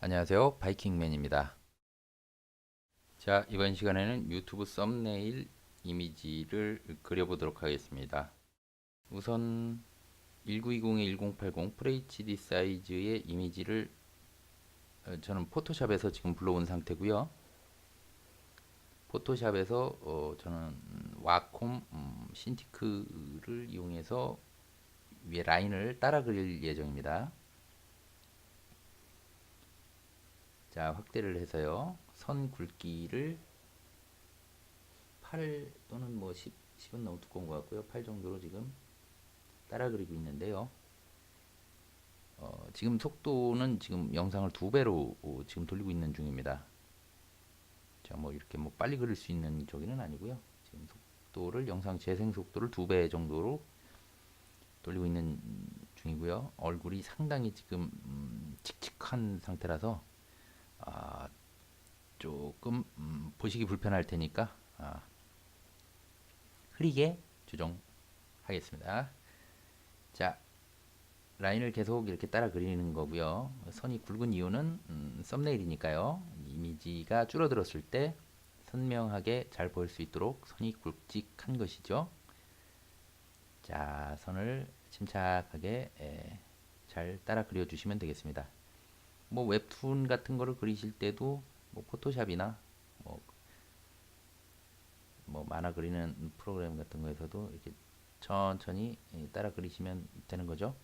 안녕하세요. 바이킹맨입니다. 자, 이번 시간에는 유튜브 썸네일 이미지를 그려보도록 하겠습니다. 우선 1920-1080 FHD 사이즈의 이미지를 어, 저는 포토샵에서 지금 불러온 상태고요. 포토샵에서 어, 저는 와콤 음, 신티크를 이용해서 위에 라인을 따라 그릴 예정입니다. 자, 확대를 해서요. 선 굵기를 8 또는 뭐 10, 10은 너무 두꺼운 것 같고요. 8 정도로 지금 따라 그리고 있는데요. 어, 지금 속도는 지금 영상을 두 배로 어, 지금 돌리고 있는 중입니다. 자, 뭐 이렇게 뭐 빨리 그릴 수 있는 저기는 아니고요. 지금 속도를 영상 재생 속도를 두 배 정도로 돌리고 있는 중이고요. 얼굴이 상당히 지금 음, 칙칙한 상태라서 아, 조금 음, 보시기 불편할 테니까 아, 흐리게 조정하겠습니다. 자, 라인을 계속 이렇게 따라 그리는 거고요. 선이 굵은 이유는 음, 썸네일이니까요. 이미지가 줄어들었을 때 선명하게 잘 보일 수 있도록 선이 굵직한 것이죠. 자, 선을 침착하게 에, 잘 따라 그려주시면 되겠습니다. 뭐 웹툰 같은 거를 그리실 때도 뭐 포토샵이나 뭐, 뭐 만화 그리는 프로그램 같은 거에서도 이렇게 천천히 따라 그리시면 되는 거죠.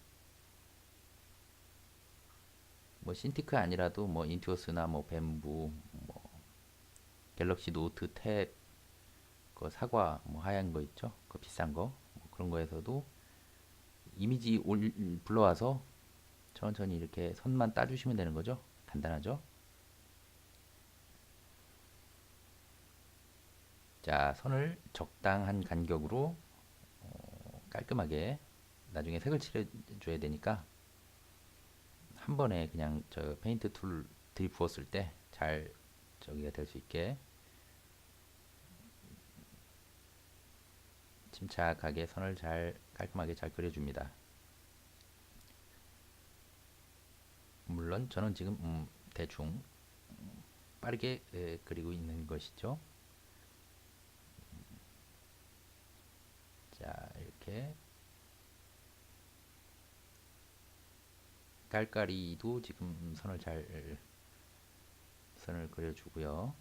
뭐 신티크 아니라도 뭐 인투어스나 뭐 뱀부 뭐 갤럭시 노트 탭 그 사과 뭐 하얀 거 있죠 그 비싼 거 뭐 그런 거에서도 이미지 올 불러와서 천천히 이렇게 선만 따주시면 되는 거죠 간단하죠 자 선을 적당한 간격으로 어, 깔끔하게 나중에 색을 칠해 줘야 되니까 한 번에 그냥 저 페인트 툴 들이부었을 때 잘 저기가 될 수 있게 침착하게 선을 잘 깔끔하게 잘 그려줍니다. 물론 저는 지금 음, 대충 빠르게 에, 그리고 있는 것이죠. 자 이렇게 깔깔이도 지금 선을 잘 선을 그려주고요.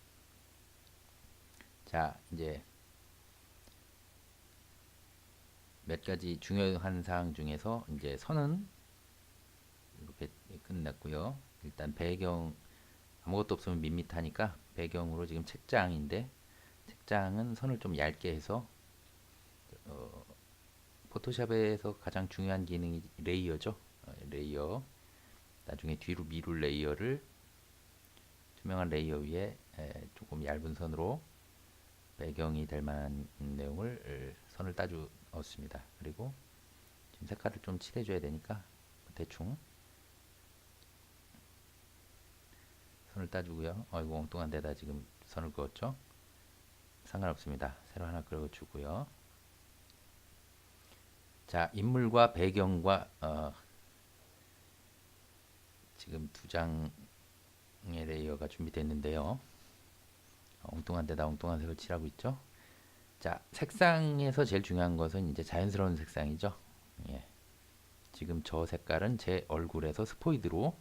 자 이제 몇 가지 중요한 사항 중에서 이제 선은 이렇게 끝났고요. 일단 배경 아무것도 없으면 밋밋하니까 배경으로 지금 책장인데 책장은 선을 좀 얇게 해서 어, 포토샵에서 가장 중요한 기능이 레이어죠. 어, 레이어 나중에 뒤로 미룰 레이어를 투명한 레이어 위에 에, 조금 얇은 선으로 배경이 될 만한 내용을 선을 따주 얻습니다. 그리고 지금 색깔을 좀 칠해줘야 되니까 대충 선을 따주고요. 어이구 엉뚱한 데다 지금 선을 그었죠. 상관없습니다. 새로 하나 그려주고요. 자 인물과 배경과 어, 지금 두 장의 레이어가 준비됐는데요. 엉뚱한 데다 엉뚱한 색을 칠하고 있죠. 자, 색상에서 제일 중요한 것은 이제 자연스러운 색상이죠. 예. 지금 저 색깔은 제 얼굴에서 스포이드로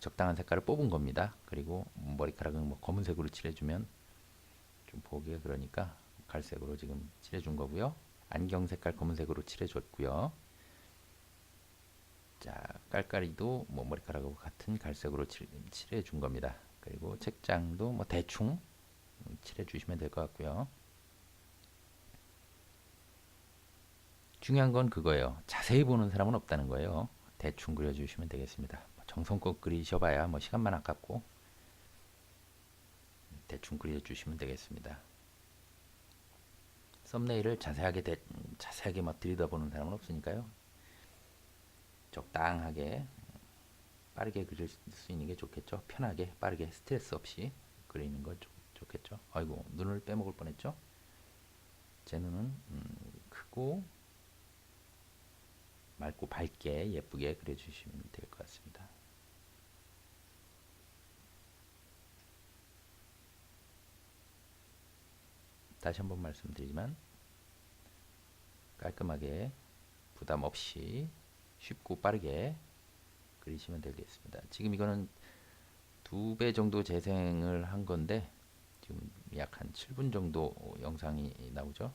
적당한 색깔을 뽑은 겁니다. 그리고 머리카락은 뭐 검은색으로 칠해주면 좀 보기가 그러니까 갈색으로 지금 칠해준 거고요. 안경 색깔 검은색으로 칠해줬고요. 자, 깔깔이도 뭐 머리카락하고 같은 갈색으로 칠, 칠해준 겁니다. 그리고 책장도 뭐 대충 칠해주시면 될 것 같고요. 중요한 건 그거예요. 자세히 보는 사람은 없다는 거예요. 대충 그려주시면 되겠습니다. 뭐 정성껏 그리셔봐야 뭐 시간만 아깝고 대충 그려주시면 되겠습니다. 썸네일을 자세하게 대, 자세하게 막 들여다보는 사람은 없으니까요. 적당하게 빠르게 그릴 수 있는 게 좋겠죠. 편하게 빠르게 스트레스 없이 그리는 거 좋, 좋겠죠. 아이고 눈을 빼먹을 뻔했죠. 제 눈은 음, 크고 맑고 밝게 예쁘게 그려주시면 될 것 같습니다. 다시 한번 말씀드리지만 깔끔하게 부담 없이 쉽고 빠르게 그리시면 되겠습니다. 지금 이거는 두 배 정도 재생을 한 건데 지금 약 한 7분 정도 영상이 나오죠.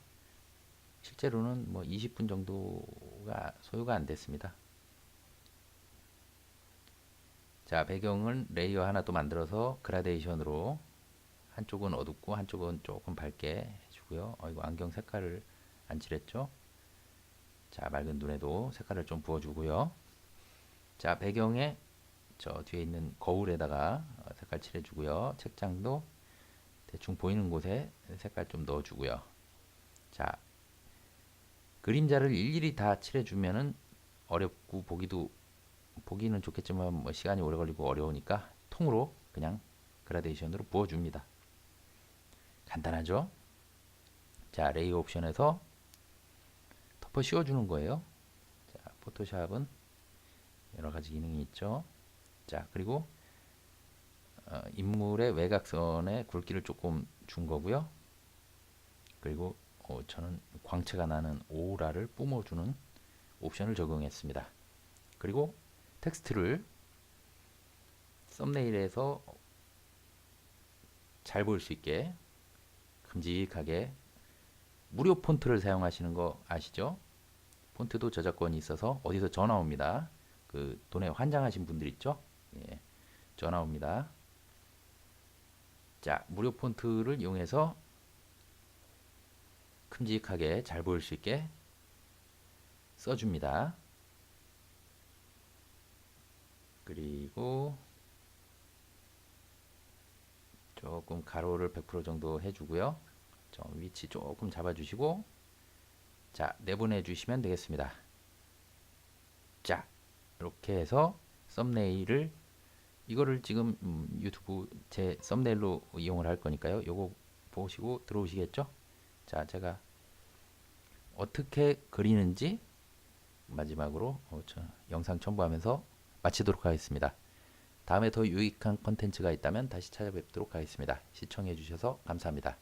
실제로는 뭐 20분 정도가 소요가 안 됐습니다. 자, 배경은 레이어 하나 또 만들어서 그라데이션으로 한쪽은 어둡고 한쪽은 조금 밝게 해주고요. 어, 이거 안경 색깔을 안 칠했죠? 자, 맑은 눈에도 색깔을 좀 부어주고요. 자, 배경에 저 뒤에 있는 거울에다가 어, 색깔 칠해주고요. 책장도 대충 보이는 곳에 색깔 좀 넣어주고요. 자, 그림자를 일일이 다 칠해주면은 어렵고 보기도 보기는 좋겠지만 뭐 시간이 오래 걸리고 어려우니까 통으로 그냥 그라데이션으로 부어줍니다. 간단하죠? 자, 레이어 옵션에서 덮어 씌워주는 거예요. 자, 포토샵은 여러 가지 기능이 있죠. 자, 그리고 어, 인물의 외곽선에 굵기를 조금 준 거고요. 그리고 어, 저는 광채가 나는 오라를 뿜어주는 옵션을 적용했습니다. 그리고 텍스트를 썸네일에서 잘 보일 수 있게 큼직하게 무료 폰트를 사용하시는 거 아시죠? 폰트도 저작권이 있어서 어디서 전화 옵니다. 그 돈에 환장하신 분들 있죠? 예, 전화 옵니다. 자, 무료 폰트를 이용해서 큼직하게 잘 보일 수 있게 써줍니다. 그리고 조금 가로를 100% 정도 해주고요. 좀 위치 조금 잡아주시고 자 내보내 주시면 되겠습니다. 자 이렇게 해서 썸네일을 이거를 지금 음, 유튜브 제 썸네일로 이용을 할 거니까요. 요거 보시고 들어오시겠죠? 자 제가 어떻게 그리는지 마지막으로 어, 저 영상 첨부하면서 마치도록 하겠습니다. 다음에 더 유익한 컨텐츠가 있다면 다시 찾아뵙도록 하겠습니다. 시청해 주셔서 감사합니다.